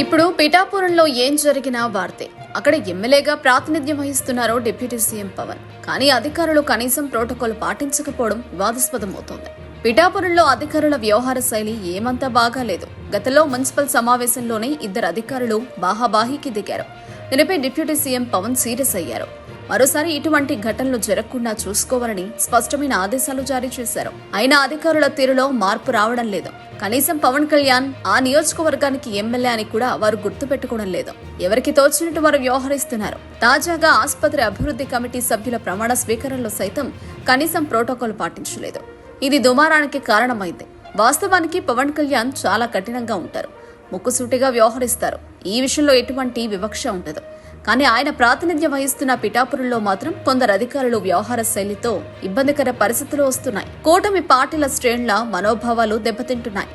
ఇప్పుడు పిఠాపురంలో ఏం జరిగినా వార్తే. అక్కడ ఎమ్మెల్యేగా ప్రాతినిధ్యం వహిస్తున్నారు డిప్యూటీ సీఎం పవన్. కానీ అధికారులు కనీసం ప్రోటోకాల్ పాటించకపోవడం వివాదాస్పదమవుతోంది. పిఠాపురంలో అధికారుల వ్యవహార శైలి ఏమంతా బాగాలేదు. గతంలో మున్సిపల్ సమావేశంలోనే ఇద్దరు అధికారులు బాహాబాహీకి దిగారు. దీనిపై డిప్యూటీ సీఎం పవన్ సీరియస్ అయ్యారు. మరోసారి ఇటువంటి ఘటనలు జరగకుండా చూసుకోవాలని స్పష్టమైన ఆదేశాలు జారీ చేశారు. అయినా అధికారుల తీరులో మార్పు రావడం లేదు. కనీసం పవన్ కళ్యాణ్ ఆ నియోజకవర్గానికి ఎమ్మెల్యే అని కూడా వారు గుర్తుపెట్టుకోవడం లేదు. ఎవరికి తోచినట్టు వారు వ్యవహరిస్తున్నారు. తాజాగా ఆసుపత్రి అభివృద్ధి కమిటీ సభ్యుల ప్రమాణ స్వీకారంలో సైతం కనీసం ప్రోటోకాల్ పాటించలేదు. ఇది దుమారానికి కారణమైంది. వాస్తవానికి పవన్ కళ్యాణ్ చాలా కఠినంగా ఉంటారు. ముక్కుసూటిగా వ్యవహరిస్తారు. ఈ విషయంలో ఎటువంటి వివక్ష ఉండదు. కానీ ఆయన ప్రాతినిధ్యం వహిస్తున్న పిఠాపురంలో మాత్రం కొందరు అధికారులు వ్యవహార శైలితో ఇబ్బందికర పరిస్థితులు వస్తున్నాయి. కూటమి పార్టీల శ్రేణుల మనోభావాలు దెబ్బతింటున్నాయి.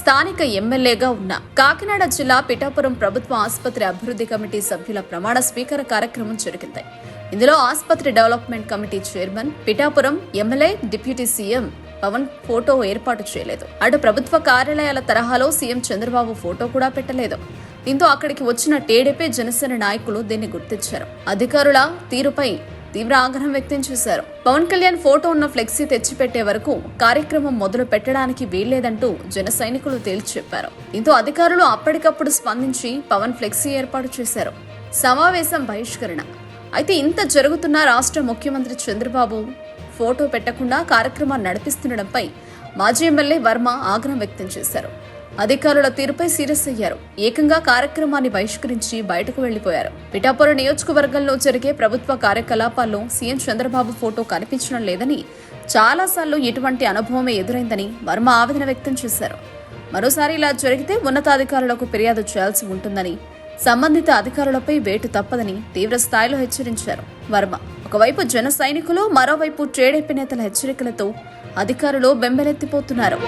స్థానిక ఎమ్మెల్యేగా ఉన్న కాకినాడ జిల్లా పిఠాపురం ప్రభుత్వ ఆసుపత్రి అభివృద్ధి కమిటీ సభ్యుల ప్రమాణ స్వీకార కార్యక్రమం జరిగింది. ఇందులో ఆసుపత్రి development committee chairman Pithapuram MLA deputy CM Pawan photo ఏర్పాటు చేయలేదు. అటు ప్రభుత్వ కార్యాలయాల తరహాలో సీఎం చంద్రబాబు ఫోటో కూడా పెట్టలేదు. దీంతో అక్కడికి వచ్చిన టీడీపీ జనసేన నాయకులు దీన్ని గుర్తించారు. అధికారుల తీరుపై తీవ్ర ఆగ్రహం వ్యక్తం చేశారు. పవన్ కళ్యాణ్ ఫోటో ఉన్న ఫ్లెక్సీ తెచ్చిపెట్టే వరకు కార్యక్రమం మొదలు పెట్టడానికి వీల్లేదంటూ జన సైనికులు తేల్చి చెప్పారు దీంతో అధికారులు అప్పటికప్పుడు స్పందించి పవన్ ఫ్లెక్సీ ఏర్పాటు చేశారు. సమావేశం బహిష్కరణ. అయితే ఇంత జరుగుతున్న రాష్ట్ర ముఖ్యమంత్రి చంద్రబాబు ఫోటో పెట్టకుండా కార్యక్రమాన్ని నడిపిస్తుండడంపై మాజీ ఎమ్మెల్యే వర్మ ఆగ్రహం వ్యక్తం చేశారు. అధికారుల తీరుపై సీరియస్ అయ్యారు. ఏకంగా కార్యక్రమాన్ని బహిష్కరించి బయటకు వెళ్ళిపోయారు పిఠాపురం నియోజకవర్గంలో జరిగే ప్రభుత్వ కార్యకలాపాల్లో సీఎం చంద్రబాబు ఫోటో కనిపించడం లేదని చాలాసార్లు ఇటువంటి అనుభవమే ఎదురైందని వర్మ ఆవేదన వ్యక్తం చేశారు. మరోసారి ఇలా జరిగితే ఉన్నతాధికారులకు ఫిర్యాదు చేయాల్సి ఉంటుందని సంబంధిత అధికారులపై వేటు తప్పదని తీవ్ర స్థాయిలో హెచ్చరించారు. వర్మ ఒకవైపు జన సైనికులు మరోవైపు టీడీపీ నేతల హెచ్చరికలతో అధికారులు బెంబెలెత్తిపోతున్నారు.